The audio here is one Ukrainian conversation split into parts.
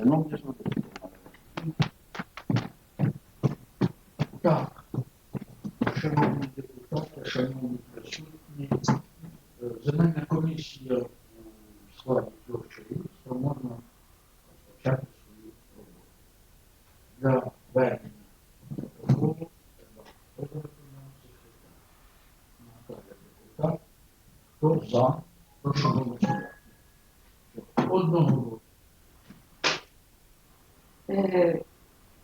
Журналісти, Так, шановні депутати, шановні присутні, е, земельна комісія у складі трьох чоловік спроможна розпочати свою роботу. Для ведення протоколу треба виконати Наталя депутат. Хто за, прошу голосувати. Одного. Е,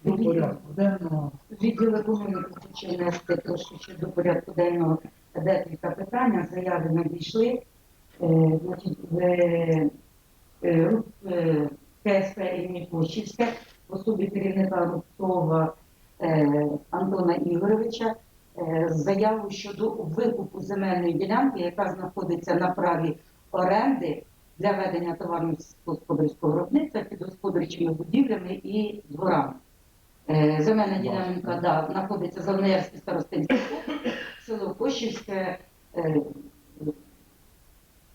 До порядку денного. Відділ економіки хоче внести трошки ще до порядку денного декілька питань. Заяви надійшли. Е, Значить, в е, е, КСП імені Кошівське в особі керівника Рубцова е, Антона Ігоровича е, з заявою щодо викупу земельної ділянки, яка знаходиться на праві оренди для ведення товарно сільськогосподарського виробництва під господарчими будівлями і дворами. Е, Земельна ділянка да, знаходиться за Онеєрський старостинський округ, село Кошівське. Е,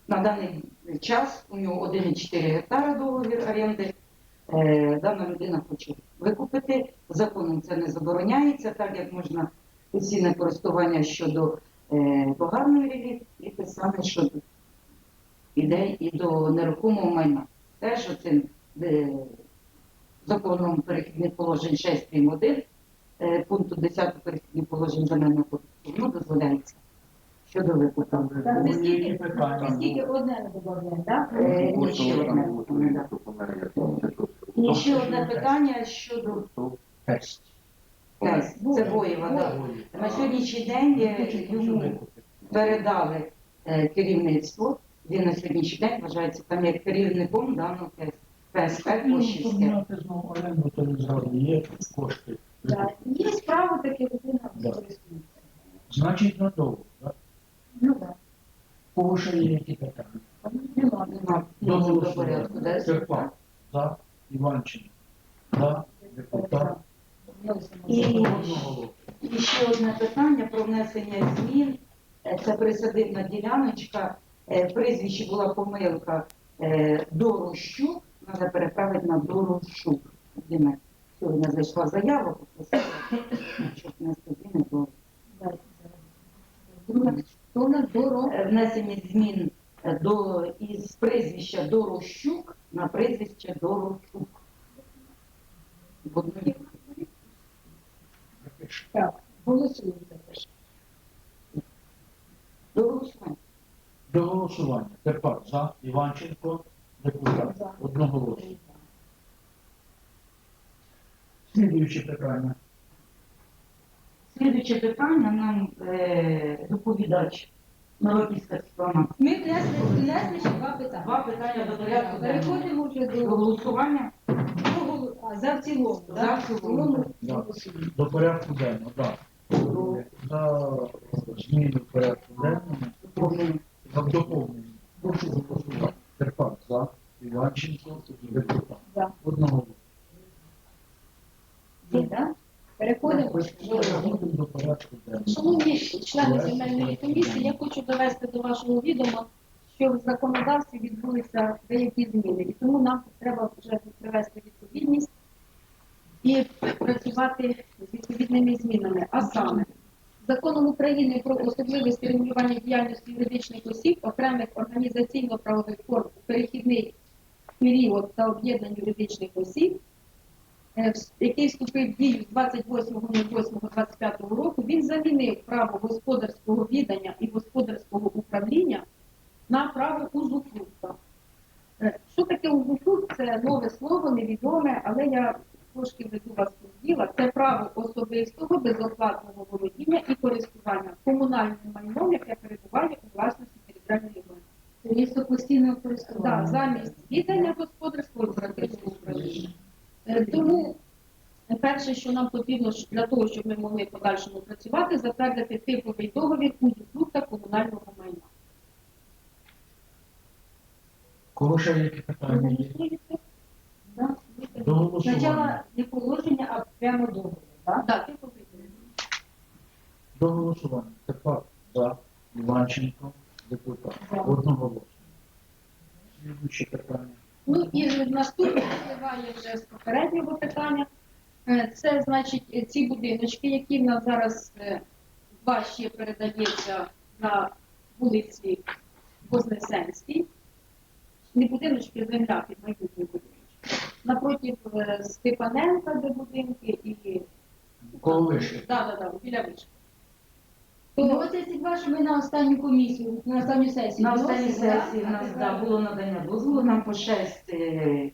На даний час у нього 1,4 гектара договір оренди. Е, Дана людина хоче викупити. Законом це не забороняється, так як можна постійне користування щодо погарної рілі, і те саме щодо ідей і до нерухомого майна. Теж оцим е, законом перехідних положень 6 прим. 1 е, пункту 10 перехідних положень земельного кодексу воно дозволяється щодо викупу. Так, це скільки? Це скільки одне не добавляє, так? Е, ну, ні, ще одне. документи, це І ще одне питання щодо Тест. Це Боєва. Да. На сьогоднішній день е, йому передали е, керівництво. Він на сьогоднішній день вважається там як керівником даного Ну, Кошівське. то не зразу є кошти. Так. Є справа таке людина користується. Значить, надовго, так? Ну так. Кого ще є які питання? Нема. Нема До порядку. да? Серпа. За. Іванченко. За. Депутат. І- І ще одне питання про внесення змін. Це присадибна діляночка. Е, прізвищі була помилка е, Дорощук. Треба переправити на Дорощук. Сьогодні зайшла заява, попросила, щоб у нас дорого. Е, внесення змін до із прізвища Дорощук на прізвище Дорощук. Так, голосуємо теж. До голосування. До голосування. Серпа. За. Іванченко. Депутат. Одноголосно. Слідуюче питання. Слідуюче питання нам е, доповідач Новопільська Світлана. Ми внесли, внесли ще два питання. Два питання до порядку денного. Переходимо вже До до голосування другого, а, за в цілому. За в цілому. Да. До порядку денного, так. За зміну порядку денного. За доповнення. Прошу голосувати. Терпак за. Іванченко. Депутат. За. Одного. Так? Переходимо. Переходимо до порядку денного. Шановні члени земельної комісії, я хочу довести до вашого відома, що в законодавстві відбулися деякі зміни, і тому нам треба вже привести відповідність і працювати з відповідними змінами. А саме законом України про особливості регулювання діяльності юридичних осіб, окремих організаційно-правових форм у перехідний період та об'єднань юридичних осіб е, який вступив в дію з 28.08.25 року, він замінив право господарського відання і господарського управління на право узуфрукта. Е, Що таке узуфрукт? Це нове слово, невідоме, але я трошки веду вас діла. Це право особистого безоплатного володіння і користування комунальним майном, яке перебуває у власності територіальної громади. Це місто постійного Да, користування. замість відання господарського оперативного управління. Е, Тому е, перше, що нам потрібно для того, щоб ми могли в подальшому працювати, затвердити типовий договір узуфрукта комунального майна. Кого ще які питання є? До голосування. Спочатку не положення, а прямо договір. так? Да, типовий договір. До голосування. Терпак за. Іванченко. Депутат. За. Одноголосно. Слідуюче питання. Ну і наступне впливає вже з попереднього питання. Е, Це значить ці будиночки, які в нас зараз е, два ще передається на вулиці Вознесенській. Не будиночки, а земля під майбутні будиночки. Напроти е, Степаненка, де будинки, і Коло вишки. да, да, да, біля вишки. Ну, оце ці два, що ми на останню комісію, на останню сесію. На останній вносили, да? сесії в нас да, було надання дозволу, нам по шесть, е,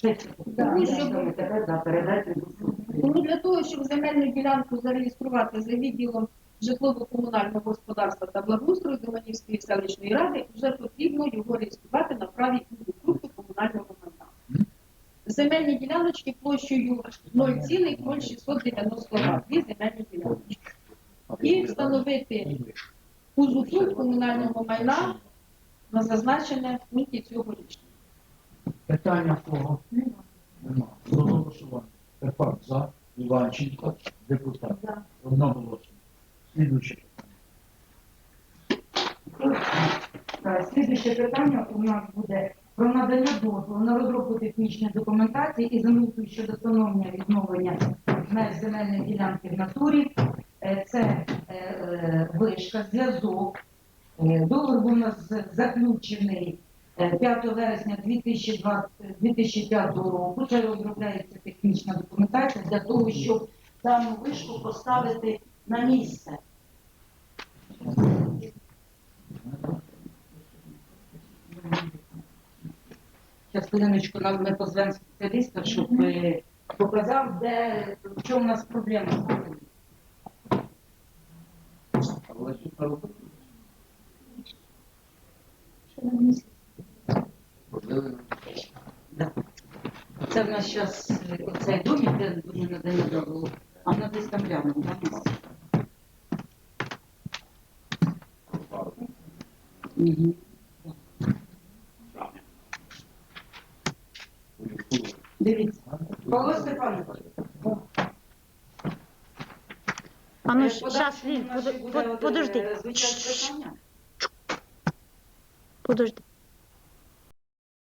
шесть Да, да, щоб- тепер да, передати дозвіл. Тому для того, щоб земельну ділянку зареєструвати за відділом житлово-комунального господарства та благоустрою Доманівської селищної ради, вже потрібно його реєструвати на праві узурпу комунального. Земельні діляночки площею 0,0692, дві земельні діляночки. І встановити узурпу комунального майна на зазначене в пункті цього рішення. Питання в кого? Нема. До голосування. Степан за. Іванченко. Депутат. Да. Одноголосно. Слідуюче. Так, Слідуюче питання у нас буде про надання дозволу на розробку технічної документації і замовлення щодо встановлення відновлення меж земельної ділянки в натурі. Е, Це е, е, вишка, зв'язок. Договор був у нас заключений е, 5 вересня 2005 року. Це розробляється технічна документація для того, щоб дану вишку поставити на місце. Зараз хвилиночку нам ми позвемо спеціаліста, щоб е, показав, де в чому у нас проблема. Да. Це в нас зараз оцей домик, де дуже надання дозволу, а вона десь там рядом, да? Мгм. Дивіться. Павло Степанович. А ну, зараз, сейчас, подальше Ліль, подожди, е, подожди.